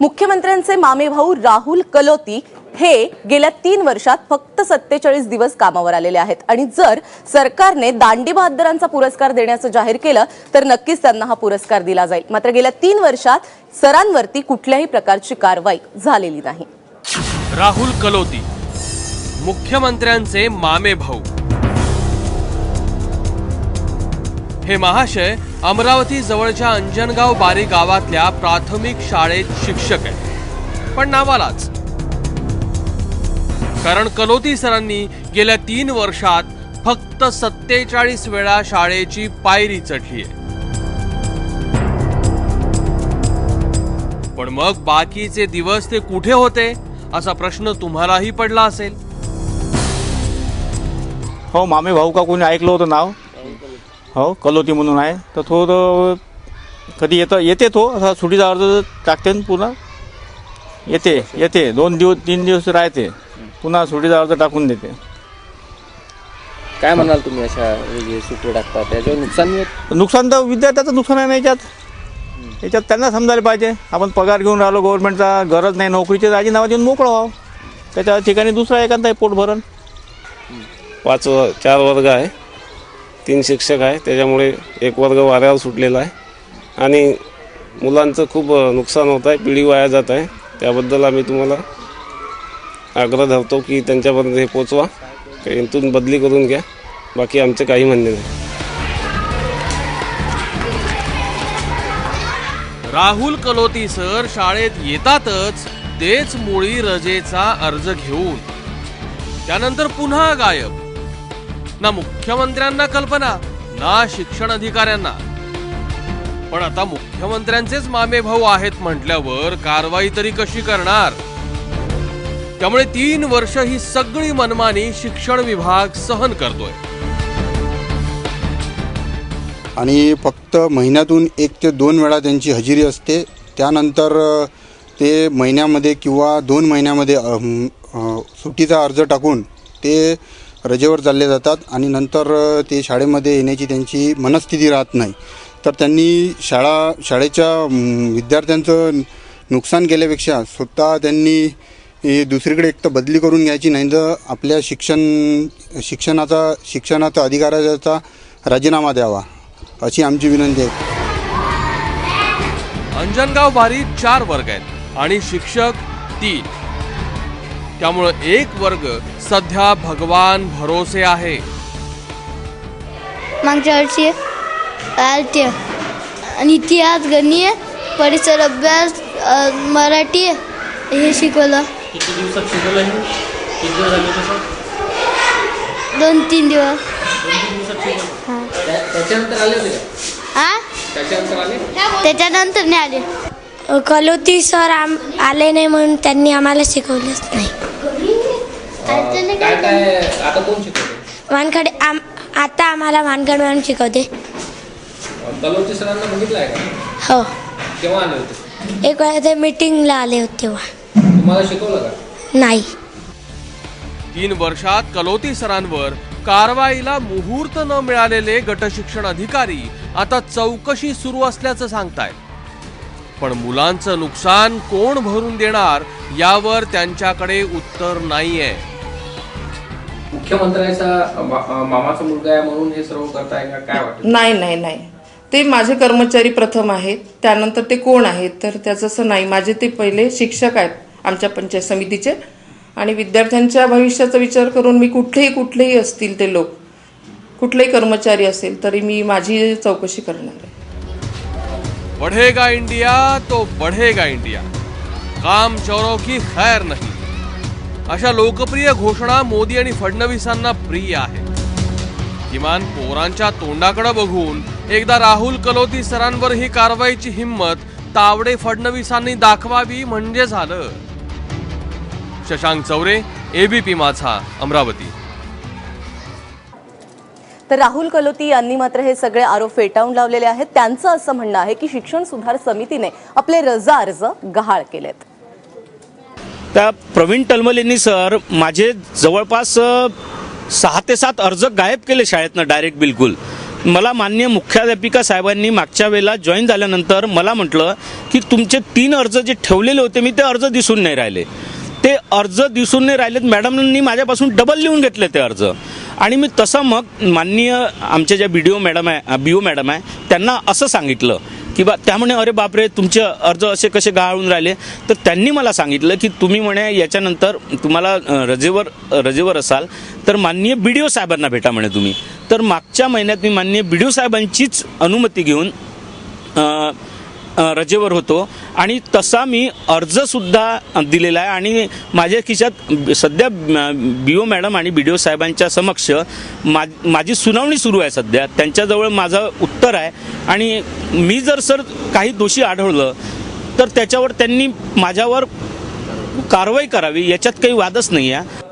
मुख्यमंत्र्यांचे मामे भाऊ राहुल कलोती हे गेल्या तीन वर्षात फक्त सत्तेचाळीस दिवस कामावर आलेले आहेत. आणि जर सरकारने दांडी बहादरांचा पुरस्कार देण्याचं जाहीर केलं तर नक्कीच त्यांना हा पुरस्कार दिला जाईल. मात्र गेल्या तीन वर्षात सरांवरती कुठल्याही प्रकारची कारवाई झालेली नाही. राहुल कलोती मुख्यमंत्र्यांचे मामे भाऊ. हे महाशय अमरावती जवळच्या अंजनगाव बारी गावातल्या प्राथमिक शाळेत शिक्षक आहेत. पण नावालाच. कारण कलोती सरांनी गेल्या तीन वर्षात फक्त सत्तेचाळीस वेळा शाळेची पायरी चढली आहे. पण मग बाकीचे दिवस ते कुठे होते असा प्रश्न तुम्हालाही पडला असेल. हो मामे भाऊ का कोणी ऐकलं होतं नाव? हो कलोती म्हणून आहे. तर तो तो कधी येतं येते तो. असा सुटीचा अर्ज टाकते न पुन्हा. येते येते. दोन दिवस तीन दिवस राहते. पुन्हा सुटीचा अर्ज टाकून देते. काय म्हणाल तुम्ही अशा सुट्टी टाकतात? त्याच्यावर नुकसान नाही होत? नुकसान तर विद्यार्थ्याचं नुकसान आहे ना याच्यात? याच्यात त्यांना समजायला पाहिजे. आपण पगार घेऊन राहिलो गव्हर्नमेंटचा गरज नाही नोकरीचे राजीनामा देऊन मोकळं व्हावं. त्याच्या ठिकाणी दुसरा एखादा पोट भरण. पाच व चार वर्ग आहे. तीन शिक्षक आहे त्याच्यामुळे एक वर्ग वाऱ्यावर सुटलेला आहे. आणि मुलांचं खूप नुकसान होत आहे पिढी वाया जात आहे. त्याबद्दल आम्ही तुम्हाला आग्रह धरतो की त्यांच्यापर्यंत हे पोचवा. इथून बदली करून घ्या. बाकी आमचे काही म्हणणे नाही. राहुल कलोती सर शाळेत येतातच तेच मुळी रजेचा अर्ज घेऊन. त्यानंतर पुन्हा गायब. ना मुख्यमंत्र्यांना कल्पना ना शिक्षण अधिकाऱ्यांना. पण आता मुख्यमंत्र्यांचेच मामे भाऊ आहेत म्हटल्यावर कारवाई तरी कशी करणार? त्यामुळे तीन वर्ष ही सगळी मनमानी शिक्षण विभाग सहन करतोय. आणि फक्त महिन्यातून एक ते दोन वेळा त्यांची हजेरी असते. त्यानंतर ते महिन्यामध्ये किंवा दोन महिन्यामध्ये सुट्टीचा अर्ज टाकून ते रजेवर चालले जातात आणि नंतर ते शाळेमध्ये येण्याची त्यांची मनस्थिती राहत नाही. तर त्यांनी शाळा शाळेच्या विद्यार्थ्यांचं नुकसान केल्यापेक्षा स्वतः त्यांनी दुसरीकडे एक तर बदली करून घ्यायची नाही तर आपल्या शिक्षण शिक्षणाचा शिक्षणाचा अधिकाराचा राजीनामा द्यावा अशी आमची विनंती आहे. अंजनगाव बारीत चार वर्ग आहेत आणि शिक्षक तीन. त्यामुळं एक वर्ग सध्या भगवान भरोसे आहे. मागच्या वर्षी आलते. आणि इतिहास गणित परिसर अभ्यास मराठी हे शिकवलं. किती दिवसात शिकवलं हे? किती दिवस झाले तसं? दोन तीन दिवस. त्या- त्याच्यानंतर आले होते का? हा त्याच्यानंतर आले? त्याच्यानंतर नाही आले. कलोती सर आम आले नाही म्हणून त्यांनी आम्हाला शिकवलंच नाही. काय काय आता कोण शिकवते? वानखडे आम आता आम्हाला वानखड मॅडम शिकवते. कलोची सरांना बघितलं आहे का? हो. केव्हा आले होते? एक वेळा ते मीटिंगला आले होते तेव्हा. तुम्हाला शिकवलं का? नाही. तीन वर्षात कलोती सरांवर कारवाईला मुहूर्त न मिळालेले गटशिक्षण अधिकारी आता चौकशी सुरू असल्याचं सांगतायत. पण मुलांचं नुकसान कोण भरून देणार यावर त्यांच्याकडे उत्तर नाहीये. मुख्यमंत्र्याचा मा- मामाचा मुलगा आहे म्हणून हे सर्व करताय का? काय वाटतं? नाही नाही नाही. ते माझे कर्मचारी प्रथम आहेत. त्यानंतर ते कोण आहेत? तर त्याचं असं नाही. माझे ते पहिले शिक्षक आहेत आमच्या पंचायत समितीचे. आणि विद्यार्थ्यांच्या भविष्याचा विचार करून मी कुठलेही कुठलेही असतील ते लोक कुठलेही कर्मचारी असेल तरी मी माझी चौकशी करणार आहे. बढ़ेगा इंडिया तो बढ़ेगा इंडिया। काम चोरों की खैर नाही। अशा लोकप्रिय घोषणा मोदी आणि फडणवीसांना प्रिय आहे। किमान पोरांच्या तोंडाकडे बघून एकदा राहुल कलोती सरांवर ही कारवाईची हिंमत तावडे फडणवीसांनी दाखवावी म्हणजे झालं. शशांक चौरे एबीपी माझा अमरावती. तर राहुल कलोती यांनी मात्र हे सगळे आरोप फेटाळून लावलेले आहेत. त्यांचं असं म्हणणं आहे की शिक्षण सुधार समितीने आपले रजा अर्ज गहाळ केलेत. त्या प्रवीण टलमलेंनी सर माझे जवळपास सहा ते सात अर्ज गायब केले शाळेतनं डायरेक्ट बिलकुल. मला मान्य मुख्याध्यापिका साहेबांनी मागच्या वेळेला जॉईन झाल्यानंतर मला म्हटलं की तुमचे तीन अर्ज जे ठेवलेले होते मी ते अर्ज दिसून नाही राहिले. ते अर्ज दिसून नाही राहिलेत. मॅडमनी माझ्यापासून डबल लिहून घेतले ते अर्ज. आणि मी तसं मग माननीय आमच्या ज्या बी डी ओ मॅडम आहे बी ओ मॅडम आहे त्यांना असं सांगितलं की बा त्या म्हणे अरे बापरे तुमचे अर्ज असे कसे गाळून राहिले? तर त्यांनी मला सांगितलं की तुम्ही म्हणे याच्यानंतर तुम्हाला रजेवर रजेवर असाल तर माननीय बी डी ओ साहेबांना भेटा म्हणे तुम्ही. तर मागच्या महिन्यात मी माननीय बी डी ओ साहेबांचीच अनुमती घेऊन रजेवर होतो. आणि तसा मी अर्जसुद्धा दिलेला आहे. आणि माझ्या खिशात सध्या बी ओ मॅडम आणि बी डी ओ साहेबांच्या समक्ष मा माझी सुनावणी सुरू आहे सध्या. त्यांच्याजवळ माझं उत्तर आहे. आणि मी जर सर काही दोषी आढळलं तर त्याच्यावर त्यांनी माझ्यावर कारवाई करावी याच्यात काही वादच नाही आहे